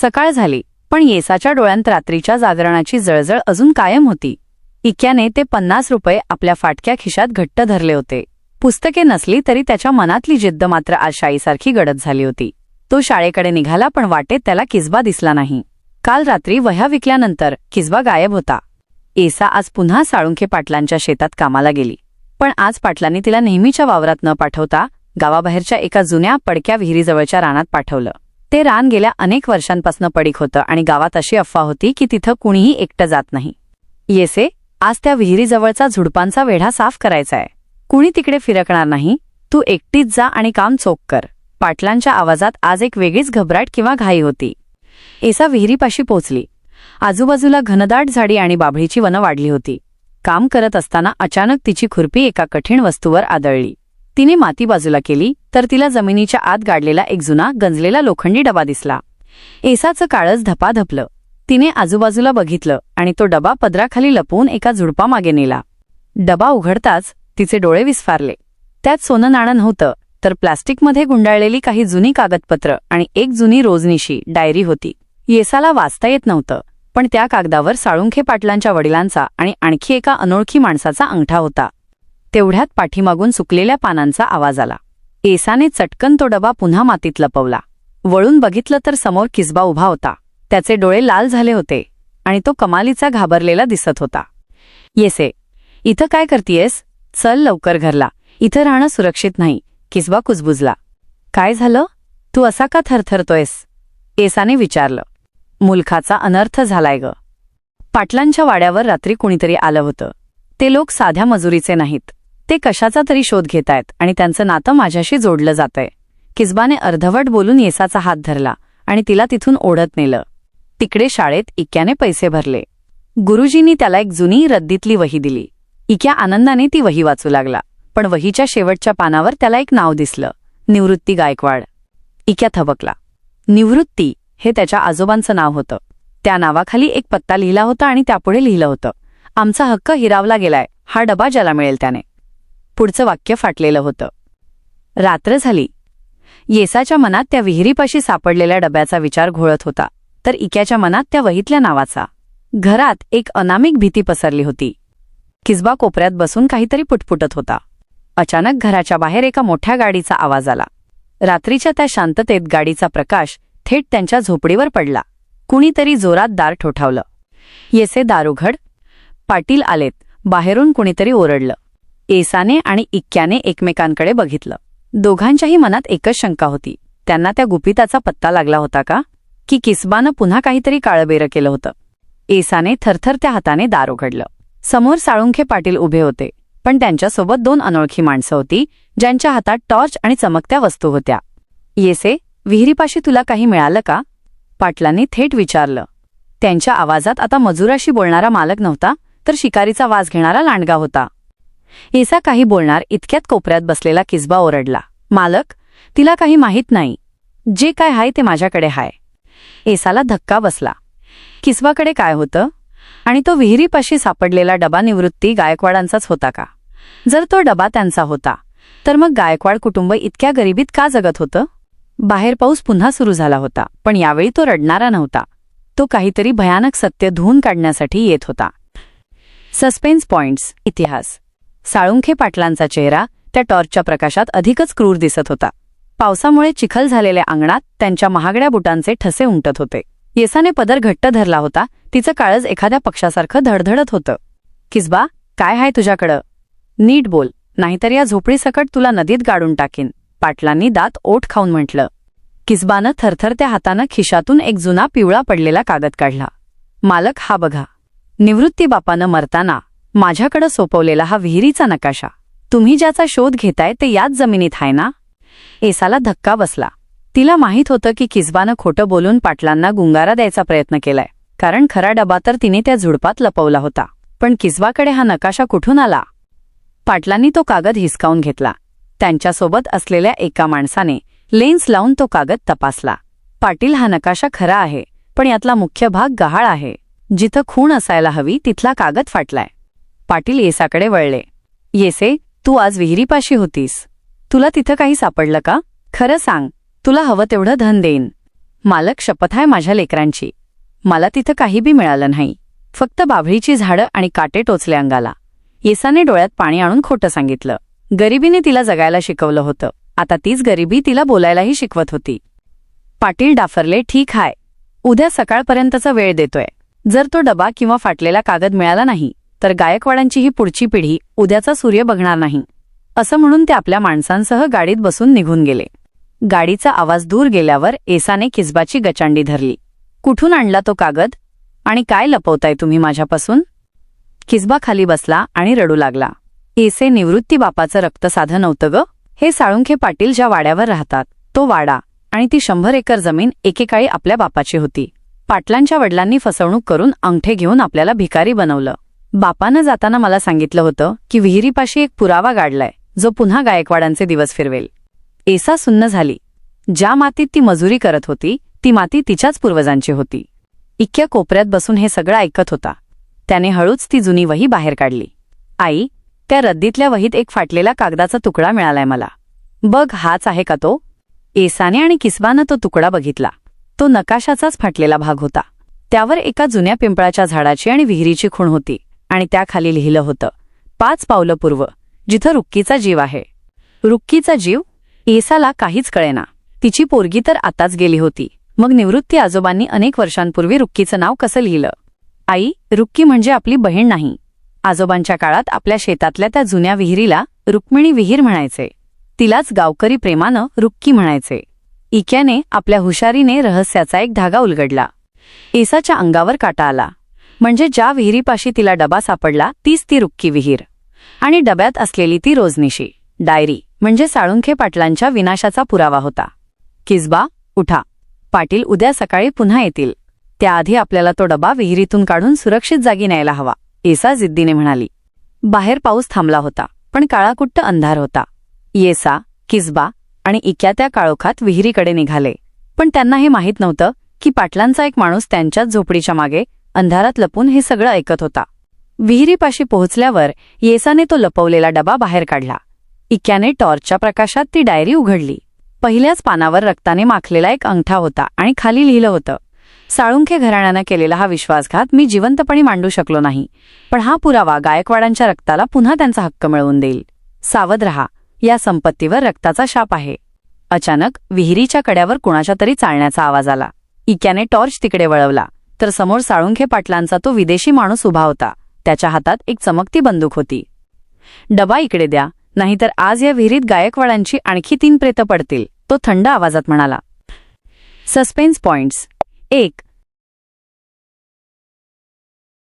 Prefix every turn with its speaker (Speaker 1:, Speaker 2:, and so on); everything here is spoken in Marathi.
Speaker 1: सकाळ झाली पण येसाच्या डोळ्यांत रात्रीच्या जागरणाची जळजळ अजून कायम होती. इक्याने ते पन्नास रुपये आपल्या फाटक्या खिशात घट्ट धरले होते. पुस्तके नसली तरी त्याच्या मनातली जिद्द मात्र आज शाईसारखी गडद झाली होती. तो शाळेकडे निघाला पण वाटेत त्याला किसबा दिसला नाही. काल रात्री वह्या विकल्यानंतर किसबा गायब होता. एसा आज पुन्हा साळुंखे पाटलांच्या शेतात कामाला गेली. पण आज पाटलांनी तिला नेहमीच्या वावरात न पाठवता गावाबाहेरच्या एका जुन्या पडक्या विहिरीजवळच्या रानात पाठवलं. ते रान गेल्या अनेक वर्षांपासून पडीक होतं आणि गावात अशी अफवा होती की तिथं कुणीही एकटं जात नाही. येसे आज त्या विहिरीजवळचा झुडपांचा वेढा साफ करायचा आहे. कुणी तिकडे फिरकणार नाही तू एकटीच जा आणि काम चोख कर. पाटलांच्या आवाजात आज एक वेगळीच घबराट किंवा घाई होती. एसा विहिरीपाशी पोचली. आजूबाजूला घनदाट झाडी आणि बाभळीची वनं वाढली होती. काम करत असताना अचानक तिची खुरपी एका कठीण वस्तूवर आदळली. तिने माती बाजूला केली तर तिला जमिनीच्या आत गाडलेला एक जुना गंजलेला लोखंडी डबा दिसला. एसाचं काळच धपाधपलं. तिने आजूबाजूला बघितलं आणि तो डबा पदराखाली लपवून एका झुडपामागे नेला. डबा उघडताच तिचे डोळे विस्फारले. त्यात सोनं नाणं नव्हतं तर प्लास्टिकमध्ये गुंडाळलेली काही जुनी कागदपत्र आणि एक जुनी रोजनिशी डायरी होती. येसाला वाचता येत नव्हतं पण त्या कागदावर साळुंखे पाटलांच्या वडिलांचा आणि आणखी एका अनोळखी माणसाचा अंगठा होता. तेवढ्यात पाठीमागून सुकलेल्या पानांचा आवाज आला. एसाने चटकन तो डबा पुन्हा मातीत लपवला. वळून बघितलं तर समोर किसबा उभा होता. त्याचे डोळे लाल झाले होते आणि तो कमालीचा घाबरलेला दिसत होता. येसे इथं काय करतीयस? चल लवकर घरला. इथं राहणं सुरक्षित नाही. किसबा कुजबुजला. काय झालं? तू असा का थरथरतोयस? एसाने विचारलं. मुलखाचा अनर्थ झालाय ग. पाटलांच्या वाड्यावर रात्री कुणीतरी आलं होतं. ते लोक साध्या मजुरीचे नाहीत. ते कशाचा तरी शोध घेतायत आणि त्यांचं नातं माझ्याशी जोडलं जातंय. किस्बाने अर्धवट बोलून येसाचा हात धरला आणि तिला तिथून ओढत नेलं. तिकडे शाळेत इक्याने पैसे भरले. गुरुजींनी त्याला एक जुनी रद्दीतली वही दिली. इक्या आनंदाने ती वही वाचू लागला पण वहीच्या शेवटच्या पानावर त्याला एक नाव दिसलं निवृत्ती गायकवाड. इक्या थबकला. निवृत्ती हे त्याच्या आजोबांचं नाव होतं. त्या नावाखाली एक पत्ता लिहिला होता आणि त्यापुढे लिहिलं होतं. आमचा हक्क हिरावला गेलाय हा डबा ज्याला मिळेल त्याने. पुढचं वाक्य फाटलेलं होतं. रात्र झाली. येसाच्या मनात त्या विहिरीपाशी सापडलेल्या डब्याचा विचार घोळत होता तर इक्याच्या मनात त्या वहीतल्या नावाचा. घरात एक अनामिक भीती पसरली होती. किसबा कोपऱ्यात बसून काहीतरी पुटपुटत होता. अचानक घराच्या बाहेर एका मोठ्या गाडीचा आवाज आला. रात्रीच्या त्या शांततेत गाडीचा प्रकाश थेट त्यांच्या झोपडीवर पडला. कुणीतरी जोरात दार ठोठावलं. येसे दार उघड पाटील आलेत बाहेरून कुणीतरी ओरडलं. एसाने आणि इक्क्याने एकमेकांकडे बघितलं. दोघांच्याही मनात एकच शंका होती. त्यांना त्या गुपिताचा पत्ता लागला होता का? की किसबानं पुन्हा काहीतरी काळबेरं केलं होतं. एसाने थरथरत्या हाताने दार उघडलं. समोर साळुंखे पाटील उभे होते. पण त्यांच्यासोबत दोन अनोळखी माणसं होती ज्यांच्या हातात टॉर्च आणि चमकत्या वस्तू होत्या. येसे विहिरीपाशी तुला काही मिळालं का? पाटलांनी थेट विचारलं. त्यांच्या आवाजात आता मजुराशी बोलणारा मालक नव्हता तर शिकारीचा वास घेणारा लांडगा होता. येसा काही बोलणार इतक्यात कोपऱ्यात बसलेला किसबा ओरडला. मालक तिला काही माहीत नाही. जे काय हाय ते माझ्याकडे हाय. एसाला धक्का बसला. किसबाकडे काय होतं? आणि तो विहिरीपाशी सापडलेला डबा निवृत्ती गायकवाडांचाच होता का? जर तो डबा त्यांचा होता तर मग गायकवाड कुटुंब इतक्या गरिबीत का जगत होतं? बाहेर पाऊस पुन्हा सुरू झाला होता पण यावेळी तो रडणारा नव्हता. तो काहीतरी भयानक सत्य धुवून काढण्यासाठी येत होता. सस्पेन्स पॉइंट्स इतिहास. साळुंखे पाटलांचा चेहरा त्या टॉर्चच्या प्रकाशात अधिकच क्रूर दिसत होता. पावसामुळे चिखल झालेल्या अंगणात त्यांच्या महागड्या बुटांचे ठसे उमटत होते. येसाने पदर घट्ट धरला होता तिचं काळज एखाद्या पक्षासारखं धडधडत होतं. किसबा काय हाय तुझ्याकडं? नीट बोल नाहीतर या झोपडीसकट तुला नदीत गाडून टाकीन पाटलांनी दात ओठ खाऊन म्हटलं. किसबानं थरथरत्या हातानं खिशातून एक जुना पिवळा पडलेला कागद काढला. मालक हा बघा. निवृत्ती बापानं मरताना माझ्याकडं सोपवलेला हा विहिरीचा नकाशा. तुम्ही ज्याचा शोध घेताय ते याच जमिनीत आहे ना? एसाला धक्का बसला. तिला माहीत होतं की किसबानं खोटं बोलून पाटलांना गुंगारा द्यायचा प्रयत्न केलाय. कारण खरा डबा तर तिने त्या झुडपात लपवला होता. पण किसबाकडे हा नकाशा कुठून आला? पाटलांनी तो कागद हिसकावून घेतला. त्यांच्यासोबत असलेल्या एका माणसाने लेन्स लावून तो कागद तपासला. पाटील हा नकाशा खरा आहे पण यातला मुख्य भाग गहाळ आहे. जिथं खूण असायला हवी तिथला कागद फाटलाय. पाटील येसाकडे वळले. येसे तू आज विहिरीपाशी होतीस. तुला तिथं काही सापडलं का? खरं सांग तुला हवं तेवढं धन देईन. मालक शपथ आहे माझ्या लेकरांची. मला तिथं काही बी मिळालं नाही. फक्त बाभळीची झाडं आणि काटे टोचले अंगाला. येसाने डोळ्यात पाणी आणून खोटं सांगितलं. गरिबीने तिला जगायला शिकवलं होतं. आता तीच गरिबी तिला बोलायलाही शिकवत होती. पाटील डाफरले ठीक हाय. उद्या सकाळपर्यंतचा वेळ देतोय. जर तो डबा किंवा फाटलेला कागद मिळाला नाही तर गायकवाडांची ही पुढची पिढी उद्याचा सूर्य बघणार नाही असं म्हणून ते आपल्या माणसांसह गाडीत बसून निघून गेले. गाडीचा आवाज दूर गेल्यावर एसाने किसबाची गचांडी धरली. कुठून आणला तो कागद? आणि काय लपवताय तुम्ही माझ्यापासून? किसबा खाली बसला आणि रडू लागला. एसे निवृत्ती बापाचं रक्त साधं नव्हतं ग? हे साळुंखे पाटील ज्या वाड्यावर राहतात तो वाडा आणि ती शंभर एकर जमीन एकेकाळी आपल्या बापाची होती. पाटलांच्या वडिलांनी फसवणूक करून अंगठे घेऊन आपल्याला भिकारी बनवलं. बापानं जाताना मला सांगितलं होतं की विहिरीपाशी एक पुरावा गाडलाय जो पुन्हा गायकवाडांचे दिवस फिरवेल. एसा सुन्न झाली. ज्या मातीत ती मजुरी करत होती ती माती तिच्याच पूर्वजांची होती. इतक्या कोपऱ्यात बसून हे सगळं ऐकत होता. त्याने हळूच ती जुनी वही बाहेर काढली. आई त्या रद्दीतल्या वहीत एक फाटलेला कागदाचा तुकडा मिळालाय मला. बघ हाच आहे का तो? एसाने आणि किसबानं तो तुकडा बघितला. तो नकाशाचाच फाटलेला भाग होता. त्यावर एका जुन्या पिंपळाच्या झाडाची आणि विहिरीची खूण होती. आणि त्याखाली लिहिलं होतं पाच पावलं पूर्व जिथं रुक्कीचा जीव आहे. रुक्कीचा जीव? एसाला काहीच कळेना. तिची पोरगी तर आताच गेली होती. मग निवृत्ती आजोबांनी अनेक वर्षांपूर्वी रुक्कीचं नाव कसं लिहिलं? आई रुक्की म्हणजे आपली बहीण नाही. आजोबांच्या काळात आपल्या शेतातल्या त्या जुन्या विहिरीला रुक्मिणी विहीर म्हणायचे. तिलाच गावकरी प्रेमानं रुक्की म्हणायचे. इक्याने आपल्या हुशारीने रहस्याचा एक धागा उलगडला. एसाच्या अंगावर काटा आला. म्हणजे ज्या विहिरीपाशी तिला डबा सापडला तीच ती रुक्की विहीर. आणि डब्यात असलेली ती रोजनिशी डायरी म्हणजे साळुंखे पाटलांच्या विनाशाचा पुरावा होता. किसबा उठा. पाटील उद्या सकाळी पुन्हा येतील. त्याआधी आपल्याला तो डबा विहिरीतून काढून सुरक्षित जागी न्यायला हवा एसा जिद्दीने म्हणाली. बाहेर पाऊस थांबला होता पण काळाकुट्ट अंधार होता. येसा किसबा आणि इक्या त्या काळोखात विहिरीकडे निघाले. पण त्यांना हे माहीत नव्हतं की पाटलांचा एक माणूस त्यांच्याच झोपडीच्या मागे अंधारात लपून हे सगळं ऐकत होता. विहिरीपाशी पोहोचल्यावर येसाने तो लपवलेला डबा बाहेर काढला. इक्याने टॉर्चच्या प्रकाशात ती डायरी उघडली. पहिल्याच पानावर रक्ताने माखलेला एक अंगठा होता आणि खाली लिहिलं होतं साळुंखे घराण्यानं केलेला हा विश्वासघात मी जिवंतपणे मांडू शकलो नाही पण हा पुरावा गायकवाडांच्या रक्ताला पुन्हा त्यांचा हक्क मिळवून देईल. सावध रहा या संपत्तीवर रक्ताचा शाप आहे. अचानक विहिरीच्या कड्यावर कुणाच्या तरी चालण्याचा आवाज आला. इक्याने टॉर्च तिकडे वळवला. तर समोर साळुंखे पाटलांचा तो विदेशी माणूस उभा होता. त्याच्या हातात एक चमकती बंदूक होती. डबा इकडे द्या नाहीतर आज या विहिरीत गायकवाडांची आणखी तीन प्रेतं पडतील तो थंड आवाजात म्हणाला. Suspense points. एक